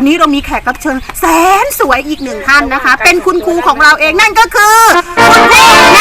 วันนี้เรามีแขกรับเชิญแสนสวยอีกหนึ่งท่านนะคะ เป็นคุณครูของเราเองนั่นก็คือคุณครูแน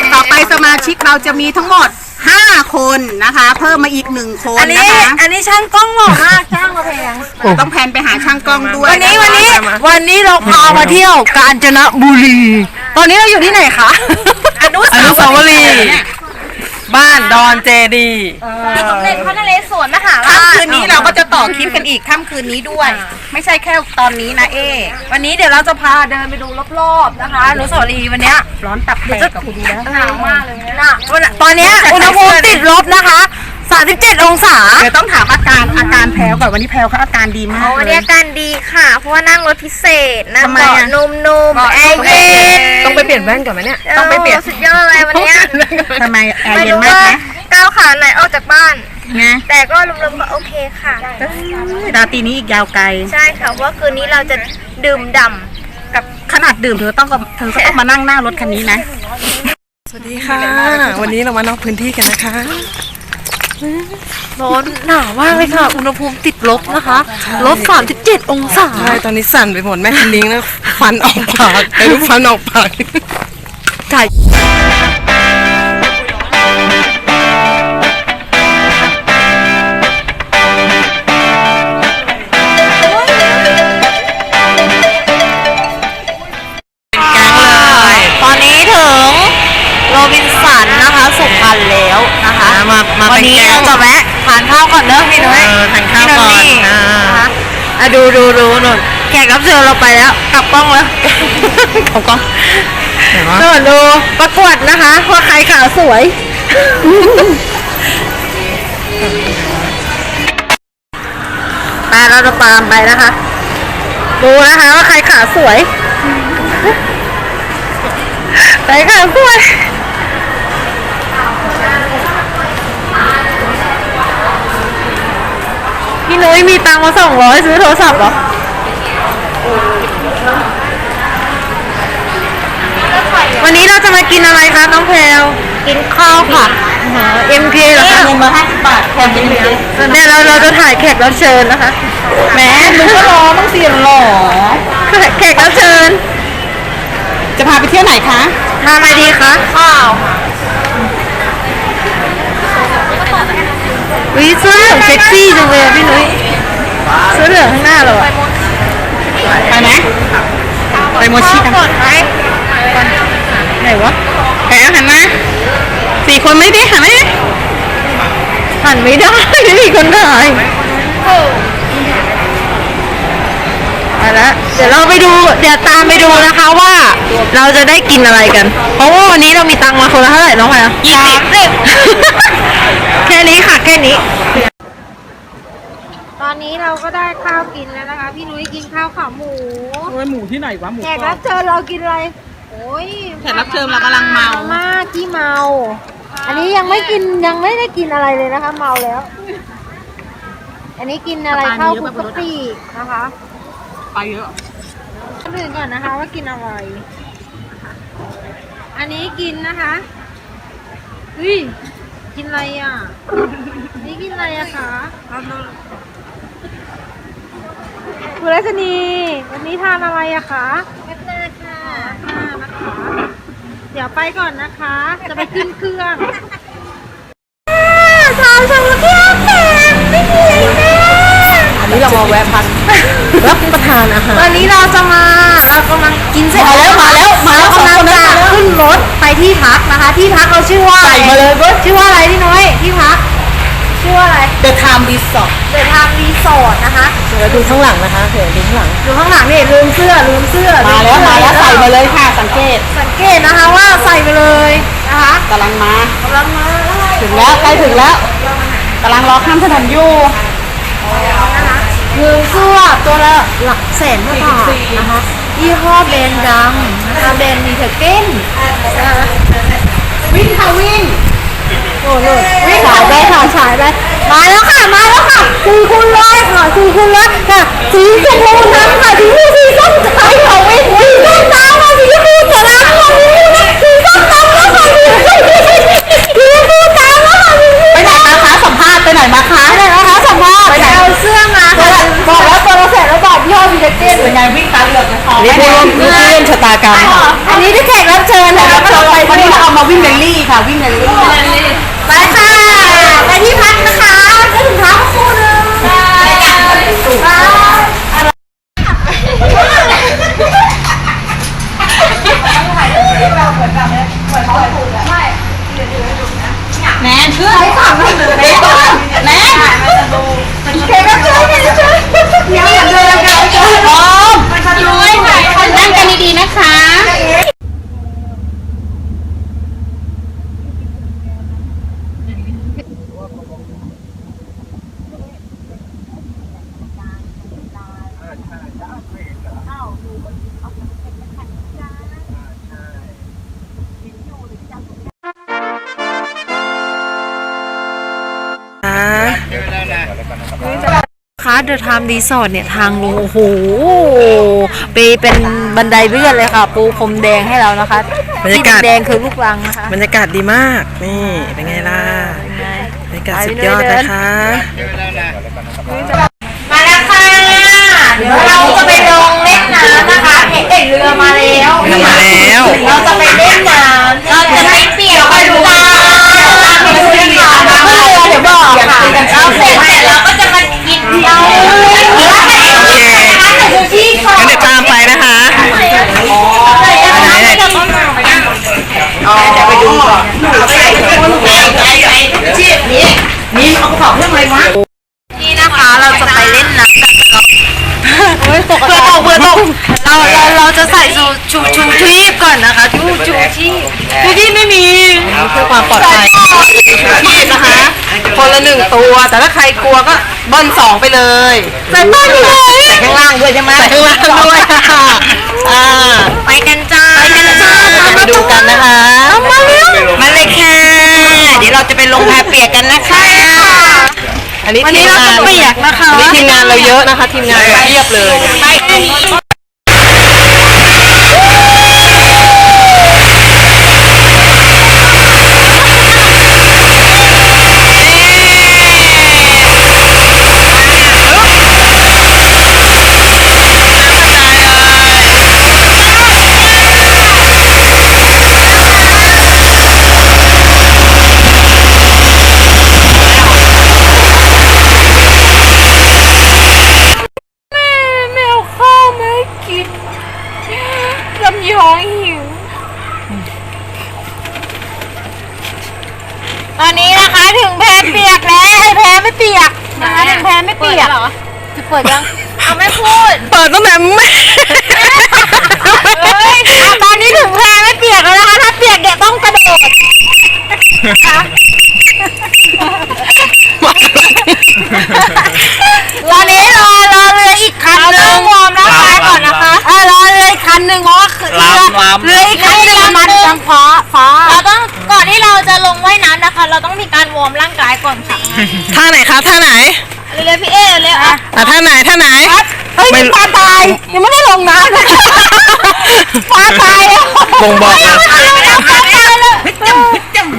นต่อไปสมาชิกเราจะมีทั้งหมด 5 คนนะคะ เพิ่มมาอีกหนึ่งคนอันนี้นะคะ อันนี้ช่างกล้องหล่อมากจ้างมาแพงต้องแพนไปหาช่างกล้องด้วยวันนี้วันนี้วันนี้เราพามาเที่ยวกาญจนบุรี ตอนนี้เราอยู่ที่ไหนคะ อนุอนุสาวรีย์ บ้านดอนเจดี สมเด็จพระนเรศวรมหาราค่ำชคืนนี้เราก็จะต่อคลิปกันอีกค่ำคืนนี้ด้วย ไม่ใช่แค่ตอนนี้นะเอ๊วันนี้เดี๋ยวเราจะพาเดินไปดูรอบๆนะคะอนุสาวรีย์วันเนี้ยร้อนตับแตกกับคุณดีนะหนาวมากเลยนะ วันตอนเนี้ยอุณหภูมิติดลบนะคะ 37 องศาเดี๋ยวต้องถามอาการอาการแพลวก่อนวันนี้แพลวเขาอาการดีมากวันเลนี้ย อาการดีค่ะ เพราะว่านั่งรถพิเศษนั่งทำไมเบาะอะ นุ่มๆแอร์เย็นต้องไปเปลี่ยนแว่นก่อนไหมเนี่ย ต้องไปเปลี่ยนโสุดยอดเลยวันเนี้ยทำไมแอร์ไม่เย็นรู้มากว่าไหมก้าวขาไหนออกจากบ้าน นะแต่ก็รวมๆก็โอเคค่ะดาวตีนี้อีกยาวไกล ใช่ค่ะเพราะว่าคืนนี้เราจะดื่มด่ำกับขนาดดื่มเธอต้องก็เธอก็ต้องมานั่งหน้ารถคันนี้นะ สวัสดีค่ะ วันนี้เรามานอกพื้นที่กันนะคะ ร้อนหนาวมากเลยค่ะ อุณหภูมิติดลบนะคะลบ37 องศา ใช่ตอนนี้สั่นไปหมดแม่คันนิ้งแล้วฟันออกปากไอ้ลูกฟันออกปากถ่า วันนี้เป็นแก๊เรางจะแวะทานข้าวก่อนเด้อพี่นุ้ยเออทานข้าวก่อนพี่อ่า นะคะอะดูดูดูนู่นแขกรับเชิญเราไปแล้วกลับกล้องแล้วเขาก็เห็นว่านู่นดูประกวดนะคะว่าใครขาวสวย ไปเราจะตามไปนะคะ ดูนะคะว่าใครขาสวย ใครขาสวย พี่นุ้ยมีตังค์มาสองร้อยซื้อโทรศัพท์เหรอวันนี้เราจะมากินอะไรคะน้องแพลวกินข้าวค่ะเอ็มเคเหรอคะเงินมาห้าสิบบาทแทนเป็นเลี้ยงเนี่ยเราเราจะถ่ายแขกรับเชิญนะคะแหมมึงก็รอต้องเสียหรอแขกรับเชิญ จะพาไปเที่ยวไหนคะทานอะไรดีคะข้าว วิเสื้อเหลืองเซ็กซี่จังเลยอะพี่นุ้ยเสื้อเหลืองข้างหน้าเราอะไปไหมไปโมชิกันไหนวะแพลวหันมาสี่คนไม่ได้หันไหมหันไม่ได้ไม่มีคนถ่ายเอาละเดี๋ยวเราไปดู เดี๋ยวตามไปดูนะคะว่า เราจะได้กินอะไรกัน เพราะว่าวันนี้เรามีตังค์มาคนละเท่าไหร่น้องแพรยี่สิบ แค่นี้ค่ะแค่นี้ ตอนนี้เราก็ได้ข้าวกินแล้วนะคะ พี่นุ้ยกินข้าวขาหมูโอ้ยหมูที่ไหนวะหมูแขกรับเชิญเรากินอะไรโอ้ยแขกรับเชิญเรากำลังเมามากที่เมา อันนี้ยังไม่กินยังไม่ได้กินอะไรเลยนะคะ เมาแล้ว อันนี้กินอะไรข้าวคลุกกะปินะคะไปเยอะคนอื่นก่อนนะคะ ว่ากินอะไร อันนี้กินนะคะเฮ้ย กินอะไรอะ นี่กินอะไรอะคะคุณรัชนีวันนี้ทานอะไรอะคะแคปเตอร์ค่ะนะคะ เดี๋ยวไปก่อนนะคะ จะไปขึ้นเครื่องสาวสาวเที่ยวแข่งไม่มีเลยอันนี้เรามาแวะพักรับประทานอาหาร วันนี้เราจะมา เรากำลังกินเสร็จมาแล้วมาแล้ว ที่พักนะคะ ที่พักเราชื่อว่าใส่มาเลยเว้ย ชื่อว่าอะไรพี่น้อยที่พัก ชื่อว่าอะไร The Time Resort เดอะทามรีสอร์ทนะคะเดี๋ยวดูข้างหลังนะคะเดี๋ยวดูข้างหลังอยู่ข้างหลังนี่ลืมเสื้อลืมเสื้อมาแล้วมาแล้วใส่มาเลยค่ะสังเกตสังเกตนะคะว่าใส่ไปเลยนะคะกำลังมากำลังมาถึงแล้วใกล้ถึงแล้วกำลังรอข้ามถนนอยู่ ลืมเสื้อตัวละหลักแสนกว่าบาทนะคะยี่ห้อแบรนด์ดังนะคะแบรนด์มีเทเก้นนะคะวิ่งค่ะวิ่งโอ้โหวิ่งฉายไปค่ะฉายไปมาแล้วค่ะมาแล้วค่ะสี่คูณร้อยค่ะสี่คูณร้อยค่ะสีชมพูน้ำค่ะสีชมพูสีส้มใจค่ะวิสีส้มตามค่ะสีชมพูสลามค่ะสีส้มตามแล้วค่ะสีชมพูสีชมพูตามแล้วค่ะไปไหนมาคะสัมภาษณ์ไปไหนมาคะ บอกแล้วตัวเราเสร็จแล้วบอกพี่โอมีเด็กเต้นเป็นไงวิ่งตามเหลือกในคอนี่ผู้ร่วมผู้ร่วมชะตากรรมค่ะอันนี้ที่แขกรับเชิญนะคะเราไปวันนี้เราเอามาวิ่งแรลลี่ค่ะวิ่งแรลลี่ไปค่ะไปที่พัก คะเดอะไทม์รีสอร์ทเนี่ยทางลงโอ้โหไปเป็นบันไดเลื่อนเลยค่ะ ปูพรมแดงให้เรานะคะบรรยากาศที่แดงๆคือลูกรังนะคะ บรรยากาศดีมาก นี่ เป็นไงล่ะเป็นไงบรรยากาศสุดยอดนะคะ มาแล้วค่ะ เดี๋ยวเราจะไปลงเล่นน้ำนะคะ เห็นเด็กเรือมาแล้ว เรือมาแล้วเราจะไป ชูชูชีพก่อนนะคะชูชูชีพชูชีพไม่มีเพื่อความปลอดภัยชีพนะคะคนละหนึ่งตัว แต่ถ้าใครกลัวก็เบิ้ลสองไปเลยใส่บ้านเลยใส่ข้างล่างด้วยใช่ไหมใส่ข้างล่างด้วยค่ะอ่าไปกันจ้าไปกันจ้าไปดูกันนะคะมาเร็วมาเลยค่ะเดี๋ยวเราจะไปลงแพเปียกกันนะคะอันนี้วันทีนี้มงานเปียกนะคะทีมงานเราเยอะนะคะ ทีมงานเรียบเลย ไปแมวข้าวไม่กินลำยองหิว ตอนนี้นะคะถึงแพเปียกแล้วไอ้แพไม่เปียกนะคะถึงแพไม่เปียก จะเปิดยัง เอาไม่พูด เปิดตั้งแต่ไม่ เฮ้ยตอนนี้ถึงแพไม่เปียกแล้วนะคะ ถ้าเปียกเดี๋ยวต้องกระโดด ตอนนี้รอรอเรืออีกคันหนึงวอร์มร่างกายก่อนนะคะเออรอเรืออีกคันหนึ่งเพราะว่าคือเรือเรืออีกคันหนึงมันทางฟ้าฟ้า เราต้องก่อนที่เราจะลงว่ายน้ำนะคะ เราต้องมีการวอร์มร่างกายก่อนค่ะ ท่าไหนคะท่าไหนเร็วๆพี่เอเร็วๆอะอะท่าไหนท่าไหน เฮ้ยไม่ ปลาตายยังไม่ได้ลงน้ำเลยปลาตายอะบ่งบอกเลยปลาตายแล้วปลาตายแล้ว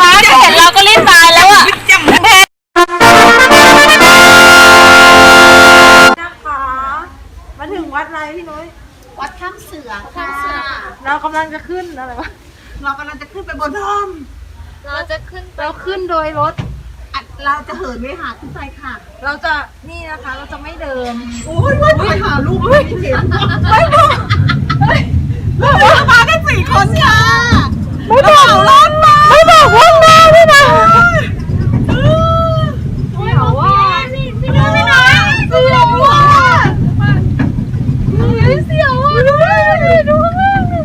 ปลาเห็นเราก็รีบตายแล้วอะนะคะมาถึงวัดอะไรพี่นุ้ย วัดถ้ำเสือค่ะ เรากำลังจะขึ้นอะไรวะ เรากำลังจะขึ้นไปบนถ้ำเราจะขึ้นเราขึ้นโดยรถอะ เราจะเหินไปหาขึ้นไปค่ะ เราจะนี่นะคะเราจะไม่เดินโอ้ยว่าไปหาลูกไม่เห็นไม่บอกเฮ้ยเรามากันสี่คนค่ะไม่บอกรถมาไม่บอกว่ามาไม่นะ เดี๋ยวว่า พี่น้องพี่น้องเสียวว่ะเสียวว่ะดูดิดูข้างล่างดิ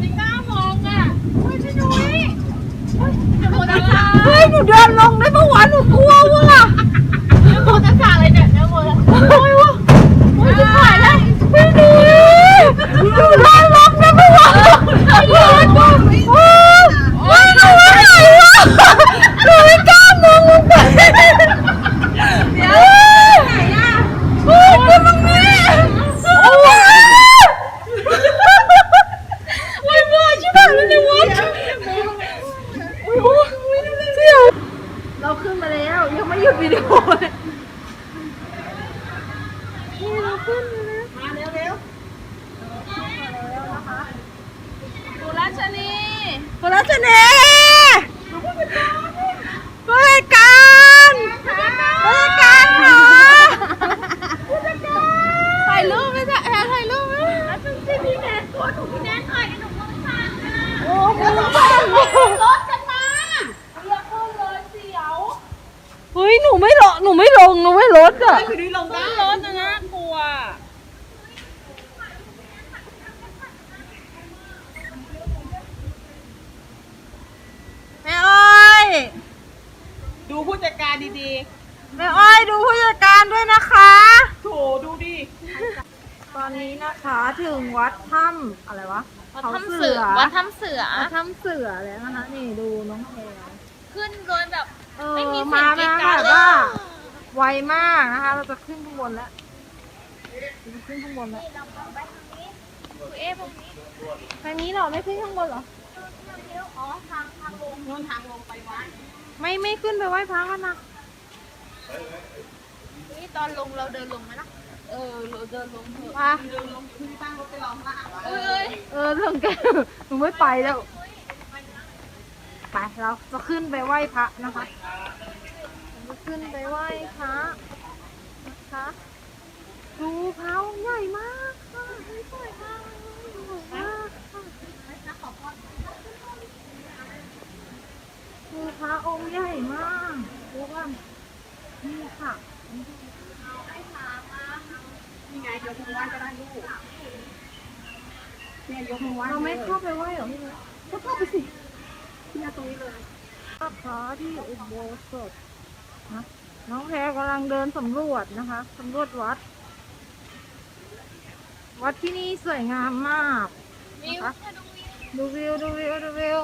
ไม่กล้ามองอะเฮ้ยพี่นุ้ยโมตัสสะ เฮ้ยหนูเดิน ลงได้เมื่อวานหนูกลัวว่ะ โมตัสสะเลยเนี่ยเดี๋ยวโมตัสสะ โอ้ยวะโอ้ยจะถ่ายแล้วพี่หนูหนูเดินลงได้เมื่อวานหนูกลัวโอ้ย มาแล้ว ยังไม่ หยุดวิดีโอเลยนี่เราขึ้นมาแล้ว มาเร็ว คุณรัชนีคุณรัชนีผู้จัดการผู้จัดการค่ะถ่ายรูปไหมจ๊ะแอร์ถ่ายรูปไหมแล้วเป็นสิพี่แนนตัวถูกพี่แนนถ่ายหนูมองทางโอ้โหรถกันมาเรียกขึ้นเลยเสียวเฮ้ย หนูไม่ลงหนูไม่ลงหนูไม่ลดอะๆคือนี่ลงได้รถนะนะกลัว แม่อ้อยดูผู้จัดการดีแม่อ้อยดูผู้จัดการด้วยนะคะ ๆโถดูดิตอนนี้นะคะถึงวัดถ้ำอะไรวะวัดเขาถ้ำเสือวัดถ้ำเสือ วัดถ้ำเสือแล้วนะคะนี่ดูน้องแพรขึ้นโดยแบบ เออไม่มีเสียงมากรีดนะกราแบดบเลยว่าไวมากนะคะ เราจะขึ้นข้างบนแล้วเราจะขึ้นข้างบนแล้วเอ๊ะตรงนี้ทางนี้เหรอไม่ขึ้นข้างบนเหรอ อ๋อทางทางลงโน่นทางลงไปวัดไม่ไม่ขึ้นไปไหว้พระกันนะนี่ตอนลงเราเดินลงไหมล่ะเออเราเดินลงเถอะมาเดินลงขึ้นตั้งรถไปรอข้างล่างเอ้ยเออเรื่องแกหนูไม่ไปแล้ว ไปเราจะขึ้นไปไหว้พระนะคะจะขึ้นไปไหว้พระนะคะดูพระองค์ใหญ่มากค่ะสวยมากสวยมากพระองค์ใหญ่มากดูว่านี่ค่ะนี่ไงยกมือไหว้ก็ได้ลูกเนี่ยยกมือไหว้เราไม่เข้าไปไหว้หรอพี่นุ้ยก็เข้าไปสิ เนี่ยตรงนี้เลยพระที่อุโบสถนะน้องแพรกำลังเดินสำรวจนะคะสำรวจวัด วัดที่นี่สวยงามมากวิวนะคะถ้าดูวิวดูวิวดูวิวดูวิว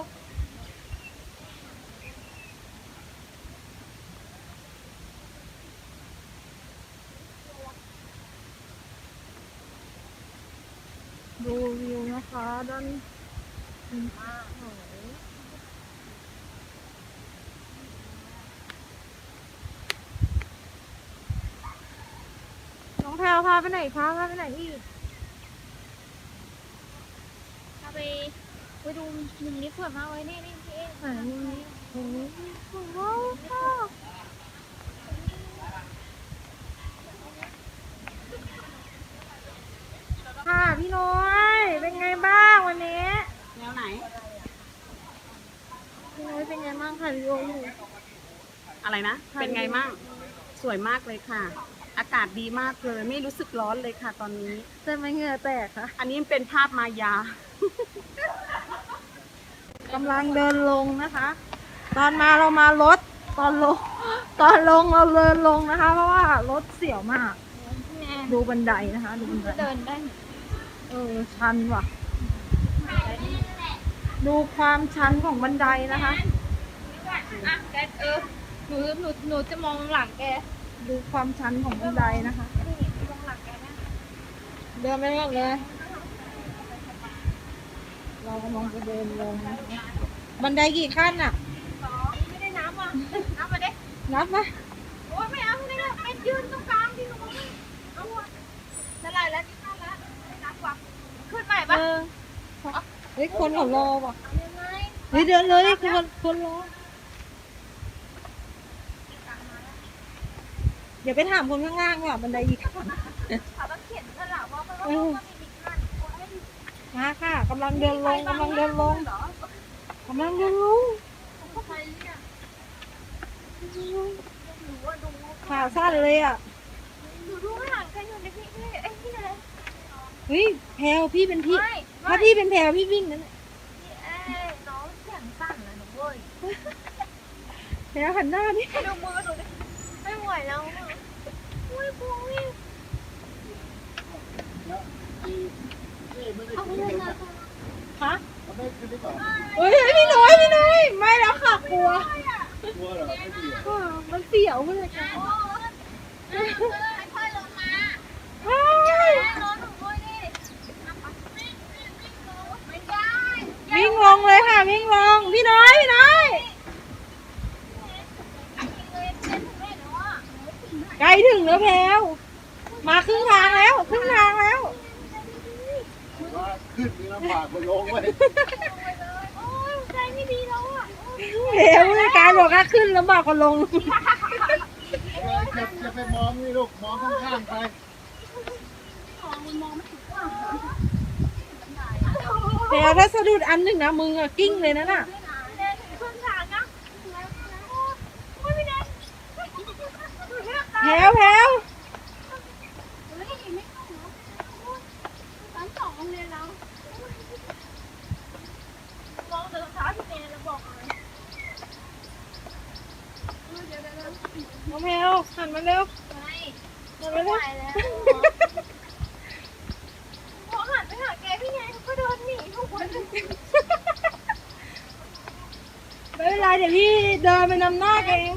ดูวิวนะคะด้านมากเลยน้องแพร วพาไปไหนคะพาไปไหนอีกถ้าไปไปดูมุมนี้สวยมากเลยนี่นี่พี่เอ๊ะไหนมุมนี้โอ้โหสวยมากค่ะค่ะพี่น้อยเป็นไงบ้างวันนี้แนวไหนพี่น้อยเป็นไงบ้างค่ะวิโออยู่อะไรนะ เป็นไงมั่งสวยมากเลยค่ะ อากาศดีมากเลย ไม่รู้สึกร้อนเลยค่ะตอนนี้ จะไม่เหงื่อแตกค่ะ อันนี้เป็นภาพมายากำลังเดินลงนะคะ ตอนมาเรามารถตอนลง ตอนลงเราเดินลงนะคะ เพราะว่ารถเสียวมาก ดูบันไดนะคะ ดูบันไดเดินได้ เออชันว่ะ ดูความชันของบันไดนะคะอะแกเออหนูหนูหนูจะมองหลังแก ดูความชันของบันไดนะคะนี่มองหลังแกนะเดินไปก่อนเลย เรากำลังจะเดินลงนะคะบันไดกี่ขั้นอะไม่ได้น้ำอะน้ำมาเด้นับไหมโอ้ยไม่เอาไม่ได้ไปยืนตรงกลางที่หนูเอาอะนั่นแหละแล้วนี่นั่นละไม่นับว่ะขึ้นใหม่เอปะอเฮ้ยคนเขารอว่ะยังไงเฮ้ยเดินเลยคนคนรอ เดี๋ยวไปถามคนข้างล่างว่าบันไดกี่ขั้นเขาต้องเขียนสลับว่าเพราะว่าเออมันมีขั้นโอ้ยมาค่ะกำลังเดินลงกำลังเดินลงกำลังเดินลงเขาไปเนี่ยขาสั้นเลยอะหนูดูข้างหลังใครอยู่ในพี่พี่ไอ้พี่อะไรเฮ้ยแพลวพี่เป็นพี่ไม่ถ้าพี่เป็นแพลวพี่วิ่งนั่นแหละพี่เอ้ยน้องเสียงสั่นนะหนูเว้ยแพลวหันหน้าดิดูมือหนูดิไม่ไหวแล้วอะอุ้ยปุ้ยเขาไม่ได้นะ ฮะ เฮ้ยพี่น้อยพี่น้อยไม่แล้วค่ะกลัวเออมันเสียวเลยค่ะโอ้ยค่อยลงมาเฮ้ยรถหนูด้วยดิไม่ได้วิ่งลงเลยค่ะวิ่งลงพี่น้อยพี่น้อยเลยใกล้ถึงแล้วแพลวมาครึ่งทางแล้วครึ่งทางแล้ว ขึ้นมีลำบากมาลงไว้โอ้ยใจไม่ดีแล้วอะแพลวผู้จัดการบอกว่าขึ้นลำบากกว่าลง จะจะไปมองนี่ลูกมองข้างๆไปแพลวถ้าสะดุดอันหนึ่งนะมึงอะกิ้งเลยนะน่ะเดินถึงครึ่งทางนะโอ้ยไม่ได้แพลวแพลว เฮ้ยไม่ต้องเหรอสามสองโรงเรียนแล้วลองเดินเท้าที่เมย์แล้วบอกเลยเดี๋ยวเดี๋ยวเดี๋ยว น้องแพลวหันมาเร็วไม่หันมาเร็วพอหันไปหาแกพี่ไงก็โดนหนีทุกคนไม่เป็นไรเดี๋ยวพี่เดินไปนำหน้าแกเอง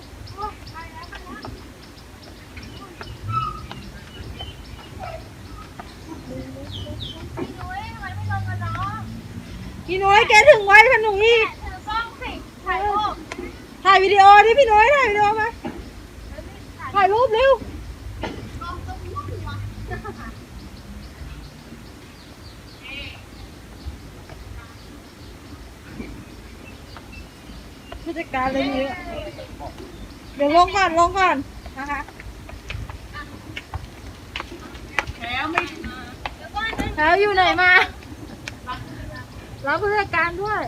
พี่นุ้ยทำไมไม่ลงกันเนาะพี่น้อยแกถึงไว้ขนุอีกถือกล้องสิถ่ายรูป ถ่ายวิดีโอดิพี่น้อยถ่ายวิดีโอมาถ่ายรูปเร็วกล้องต้องยุ่งวะผู้จัดการเลยเยอะเดี๋ยวลงก่อนลงก่อนนะคะแล้วอยู่ไหนมารับผู้จัดการด้วย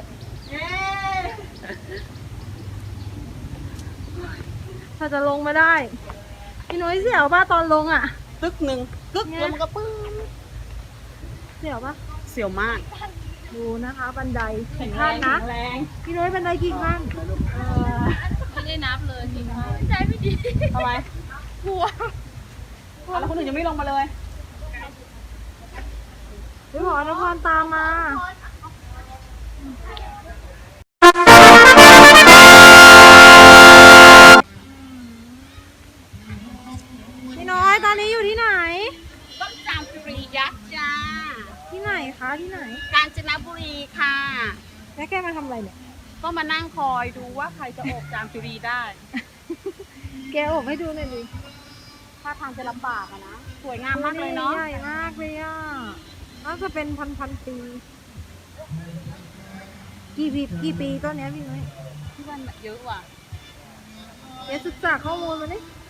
ถ้าจะลงมาได้พี่นุ้ยเสียวป่ะตอนลงอะ ตึกหนึ่งกึกแล้วมันก็ปึ้งเสียวป่ะเสียวมากดูนะคะบันไดกี่ขั้นนะแรงพี่นุ้ยบันไดกี่ขั้นใจไม่ดีทำไมกลัวแล้วคนอื่นยังไม่ลงมาเลยพี่หมอนครตามมา คะที่ไหน กาญจนบุรีค่ะ แล้วแกมาทำอะไรเนี่ย ก็มานั่งคอยดูว่าใครจะโอบจามจุรีได้ แกโอบให้ดูหน่อยดิถ้าทางจะลำบากอะนะ สวยงามมากเลยเนาะ ใหญ่มากเลยอะน่าจะเป็นพันพันๆปี กี่ปีกี่ปีต้นเนี้ยพี่นุ้ยที่มันเยอะว่ะ เดี๋ยวศึกษาข้อมูลมาดิเ